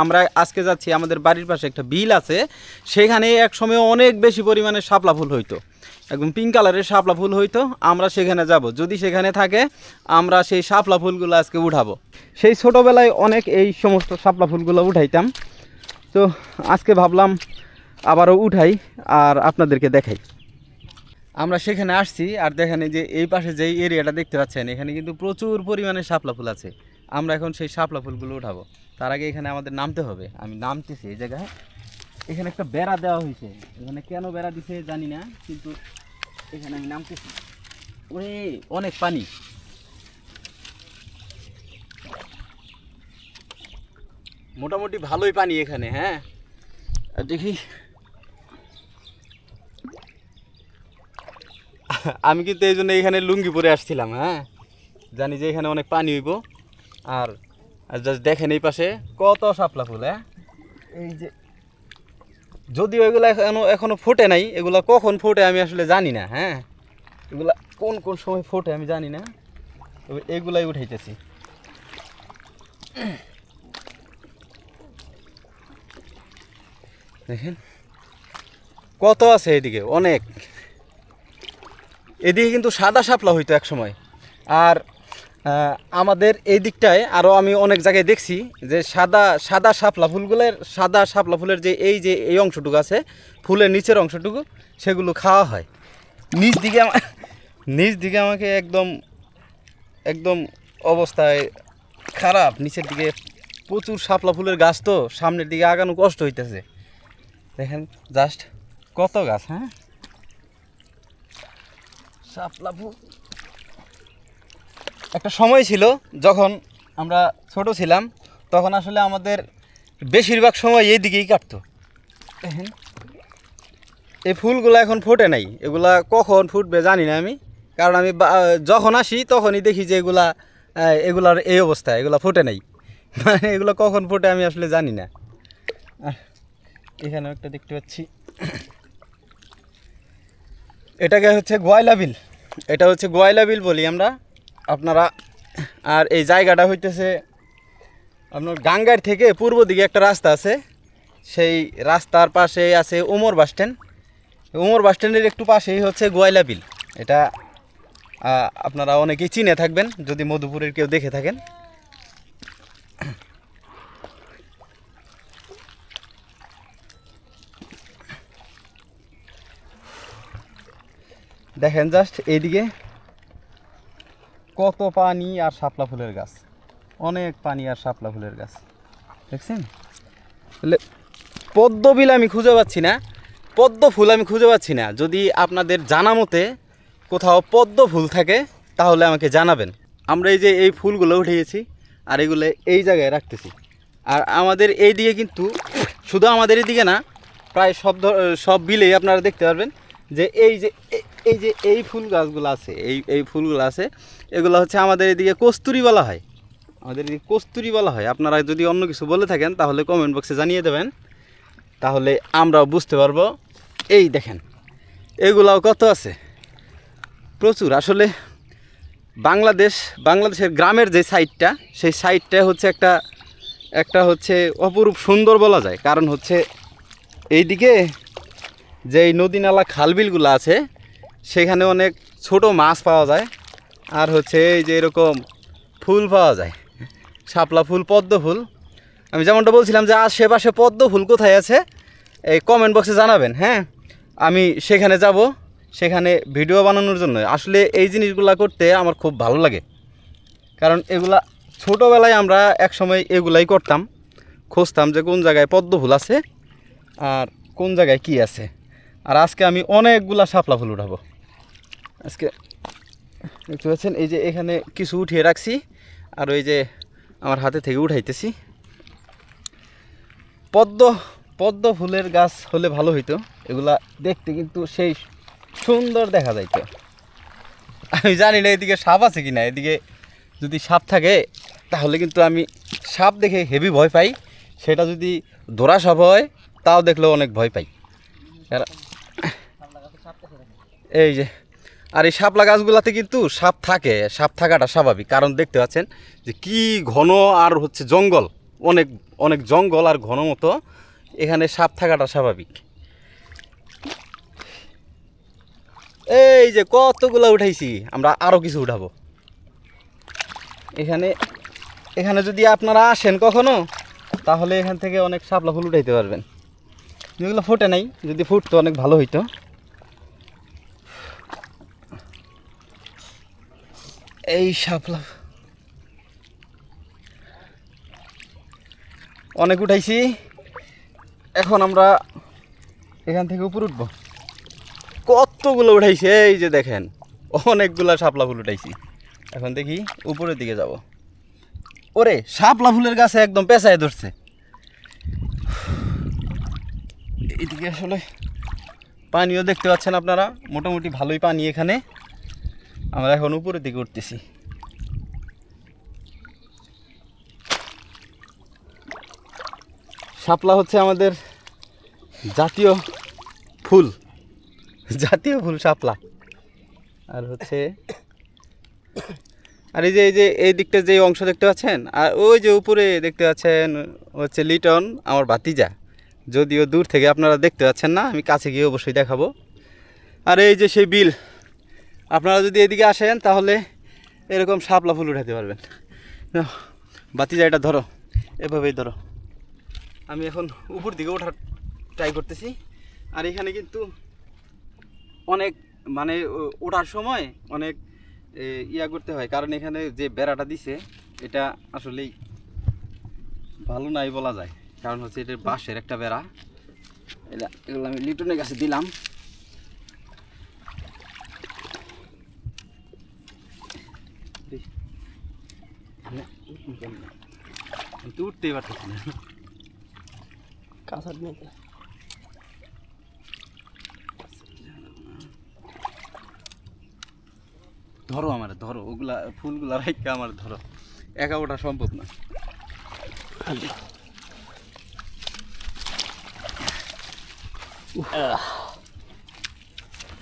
আমরা আজকে যাচ্ছি, আমাদের বাড়ির পাশে একটা বিল আছে, সেখানে এক সময় অনেক বেশি পরিমাণে শাপলা ফুল হইতো। একদম পিঙ্ক কালারের শাপলা ফুল হইতো, আমরা সেখানে যাব। যদি সেখানে থাকে, আমরা সেই শাপলা ফুলগুলো আজকে উঠাবো। সেই ছোটোবেলায় অনেক এই সমস্ত শাপলা ফুলগুলো উঠাইতাম। তো আজকে ভাবলাম আবারও উঠাই আর আপনাদেরকে দেখাই। আমরা সেখানে আসছি আর দেখেন যে এই পাশে যেই এরিয়াটা দেখতে পাচ্ছেন, এখানে কিন্তু প্রচুর পরিমাণে শাপলা ফুল আছে। আমরা এখন সেই শাপলা ফুলগুলো উঠাবো। তার আগে এখানে আমাদের নামতে হবে। আমি নামতেছি এই জায়গায়। এখানে একটা বেড়া দেওয়া হয়েছে। এখানে কেন বেড়া দিছে জানি না, কিন্তু এখানে আমি নামতেছি। ওরে, অনেক পানি। মোটামুটি ভালোই পানি এখানে হ্যাঁ? দেখি। আমি কিন্তু এই জন্য এখানে লুঙ্গি পরে আসছিলাম হ্যাঁ? জানি যে এখানে অনেক পানি হইব। আর জাস্ট দেখেন এই পাশে কত শাপলা ফুল হ্যাঁ? এই যে, যদিও এগুলো এখনও এখনও ফোটে নাই, এগুলো কখন ফোটে আমি আসলে জানি না হ্যাঁ? এগুলা কোন কোন সময় ফোটে আমি জানি না, তবে এগুলাই উঠাইতেছি। দেখেন, কত আছে এদিকে, অনেক। এদিকে কিন্তু সাদা শাপলা হইতো এক সময়। আর আমাদের এই দিকটায় আরও আমি অনেক জায়গায় দেখছি যে সাদা সাদা শাপলা ফুলগুলোর, সাদা শাপলা ফুলের যে এই যে এই অংশটুকু আছে, ফুলের নিচের অংশটুকু, সেগুলো খাওয়া হয়। নিচ দিকে নিচ দিকে আমাকে একদম একদম অবস্থায় খারাপ। নিচের দিকে প্রচুর শাপলা ফুলের গাছ তো, সামনের দিকে আগানো কষ্ট হইতেছে। দেখেন জাস্ট কত গাছ হ্যাঁ? শাপলা ফুল। একটা সময় ছিল যখন আমরা ছোট ছিলাম তখন আসলে আমাদের বেশিরভাগ সময় এই দিকেই কাটতো। দেখেন এই ফুলগুলো এখন ফোটে নাই। এগুলা কখন ফুটবে জানি না আমি। কারণ আমি যখন আসি তখনই দেখি যে এগুলা এগুলার এই অবস্থা এগুলা ফোটে নাই। মানে এগুলো কখন ফোটে আমি আসলে জানি না। আহ, এখানেও একটা দেখতে পাচ্ছি। এটাকে হচ্ছে গোয়াইলা বিল এটা হচ্ছে গোয়াইলা বিল বলি আমরা। আপনারা, আর এই জায়গাটা হইতেছে আপনার গাঙ্গার থেকে পূর্ব দিকে একটা রাস্তা আছে। সেই রাস্তার পাশে আছে Umar bus stand. Umar bus স্ট্যান্ডের একটু পাশেই হচ্ছে গোয়াইলা বিল। এটা আপনারা অনেকেই চিনে থাকবেন, যদি মধুপুরের কেউ দেখে থাকেন। দেখেন জাস্ট এইদিকে কত পানি আর শাপলা ফুলের গাছ। অনেক পানি আর শাপলা ফুলের গাছ। দেখছেন? তাহলে পদ্ম বিল আমি খুঁজে পাচ্ছি না। পদ্ম ফুল আমি খুঁজে পাচ্ছি না। যদি আপনাদের জানা মতে কোথাও পদ্ম ফুল থাকে, তাহলে আমাকে জানাবেন। আমরা এই যে এই ফুলগুলো উঠিয়েছি, আর এগুলো এই জায়গায় রাখতেছি। আর আমাদের এই দিকে কিন্তু, শুধু আমাদের এদিকে না, প্রায় সব সব বিলেই আপনারা দেখতে পারবেন। যে এই যে এই যে এই ফুল গাছগুলো আছে, এই এই ফুলগুলো আছে, এগুলো হচ্ছে আমাদের এদিকে কস্তুরি বলা হয়। আমাদের এদিকে কস্তুরি বলা হয়। আপনারা যদি অন্য কিছু বলে থাকেন, তাহলে কমেন্ট বক্সে জানিয়ে দেবেন। তাহলে আমরাও বুঝতে পারব। এই দেখেন, এগুলাও কত আছে? প্রচুর। আসলে বাংলাদেশ, বাংলাদেশের গ্রামের যে সাইডটা, সেই সাইডটা হচ্ছে একটা একটা হচ্ছে অপরূপ সুন্দর বলা যায়। কারণ হচ্ছে এইদিকে যে এই নদী নালা খালবিলগুলো আছে, সেখানে অনেক ছোট মাছ পাওয়া যায়। আর হচ্ছে এই যে এরকম ফুল পাওয়া যায়। শাপলা ফুল, পদ্ম ফুল। আমি যেমনটা বলছিলাম যে আশেপাশে পদ্ম ফুল কোথায় আছে, এই কমেন্ট বক্সে জানাবেন হ্যাঁ? আমি সেখানে যাব, সেখানে ভিডিও বানানোর জন্য। আসলে এই জিনিসগুলা করতে আমার খুব ভালো লাগে। কারণ এগুলা ছোটোবেলায় আমরা এক সময় এগুলাই করতাম। খুঁজতাম যে কোন জায়গায় পদ্ম ফুল আছে, আর কোন জায়গায় কি আছে। আর আজকে আমি অনেকগুলা শাপলা ফুল উঠাবো। আজকে দেখতে পাচ্ছেন, এই যে এখানে কিছু উঠিয়ে রাখছি, আর ওই যে আমার হাতে থেকে উঠাইতেছি। পদ্ম পদ্ম ফুলের গাছ হলে ভালো হইতো, এগুলা দেখতে কিন্তু সেই সুন্দর দেখা যাইতো। আমি জানি না এদিকে সাপ আছে কি না এদিকে যদি সাপ থাকে, তাহলে কিন্তু আমি সাপ দেখে হেভি ভয় পাই, সেটা যদি দোরা সাপ হয়, তাও দেখলেও অনেক ভয় পাই। এই যে, আর এই শাপলা গাছগুলাতে কিন্তু সাপ থাকে, সাপ থাকাটা স্বাভাবিক। কারণ দেখতে পাচ্ছেন যে কি ঘন আর হচ্ছে জঙ্গল, অনেক অনেক জঙ্গল আর ঘন মতো এখানে সাপ থাকাটা স্বাভাবিক। এই যে কতগুলো উঠাইছি, আমরা আরও কিছু উঠাবো। এখানে এখানে যদি আপনারা আসেন কখনো, তাহলে এখান থেকে অনেক শাপলা ফুল উঠাইতে পারবেন। যেগুলো ফোটে নাই, যদি ফুটতো অনেক ভালো হইতো। এই শাপলা। অনেক উঠাইছি। এখন আমরা এখান থেকে উপর উঠবো। কতগুলো উঠাইছি? এই যে দেখেন, অনেকগুলা শাপলা ফুল উঠাইছি। এখন দেখি উপরের দিকে যাব। ওরে, শাপলা ফুলের গাছে একদম পেঁচায় ধরছে। এইদিকে আসলে পানিও দেখতে পাচ্ছেন আপনারা। মোটামুটি ভালোই পানি এখানে। আমরা এখন উপরের দিকে উঠতেছি। শাপলা হচ্ছে আমাদের জাতীয় ফুল। জাতীয় ফুল শাপলা। আর হচ্ছে, আর এই যে এই যে, এই দিকটা যে অংশ দেখতে পাচ্ছেন, আর ওই যে উপরে দেখতে পাচ্ছেন হচ্ছে লিটন, আমার ভাতিজা। যদিও দূর থেকে আপনারা দেখতে পাচ্ছেন না, আমি কাছে গিয়ে অবশ্যই দেখাবো। আর এই যে সেই বিল আপনারা যদি এদিকে আসেন, তাহলে এরকম শাপলা ফুল উঠাতে পারবেন। ভাতিজা এটা ধরো, এভাবেই ধরো। আমি এখন উপর দিকে ওঠার ট্রাই করতেছি। আর এখানে কিন্তু অনেক মানে ওঠার সময় অনেক ইয়া করতে হয়। কারণ এখানে যে বেড়াটা দিছে, এটা আসলেই ভালো নাই বলা যায়। কারণ হচ্ছে এটা বাঁশের একটা বেড়া। এগুলো আমি লিটনের কাছে দিলাম দেখি। না, উঠুন কেমনে? আমি তো উঠতেই পারতেছি না। কাঁচার মধ্যে ধরো আমার ধরো ওগুলা ফুলগুলা রাখতে আমার ধরো। একা ওঠা সম্ভব না।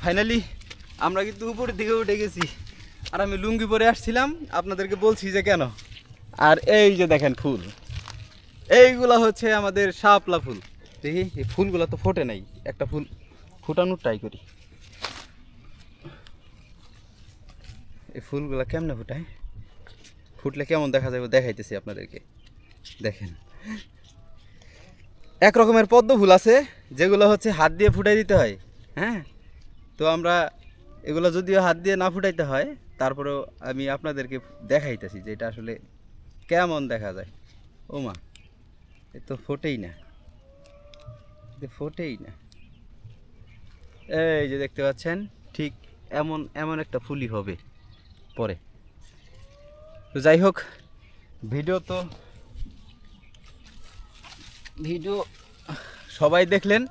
ফাইনালি আমরা কিন্তু উপরের দিকে উঠে গেছি। আর আমি লুঙ্গি পরে আসছিলাম আপনাদেরকে বলছি যে কেন? আর এই যে দেখেন ফুল। এইগুলা হচ্ছে আমাদের শাপলা ফুল। দেখি, এই ফুলগুলা তো ফোটে নাই। একটা ফুল ফুটানোর ট্রাই করি। এই ফুলগুলা কেমনে ফুটায়? ফুটলে কেমন দেখা যাবে দেখাইতেছি আপনাদেরকে। দেখেন। এক রকমের পদ্ম ফুল আছে, যেগুলো হচ্ছে হাত দিয়ে ফুটাই দিতে হয় হ্যাঁ? তো আমরা এগুলো যদিও হাত দিয়ে না ফুটাইতে হয়, তারপরেও আমি আপনাদেরকে দেখাইতেছি যে এটা আসলে কেমন দেখা যায়। ও মা এ তো ফোটেই না। ফোটেই না। এই যে দেখতে পাচ্ছেন, ঠিক এমন এমন একটা ফুলই হবে পরে। তো যাই হোক, ভিডিও তো, ভিডিও সবাই দেখলেন,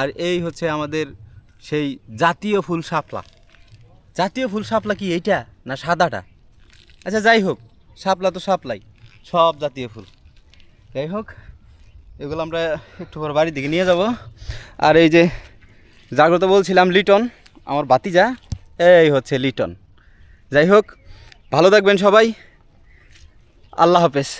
আর এই হচ্ছে আমাদের সেই জাতীয় ফুল শাপলা। জাতীয় ফুল শাপলা কি এইটা না সাদাটা? আচ্ছা যাই হোক, শাপলা তো শাপলাই, সব জাতীয় ফুল। যাই হোক এগুলো আমরা একটু পর বাড়ির দিকে নিয়ে যাব। আর এই যে জাগ্রত বলছিলাম লিটন, আমার বাতিজা এই হচ্ছে লিটন। যাই হোক, ভালো থাকবেন সবাই। আল্লাহ হাফেজ।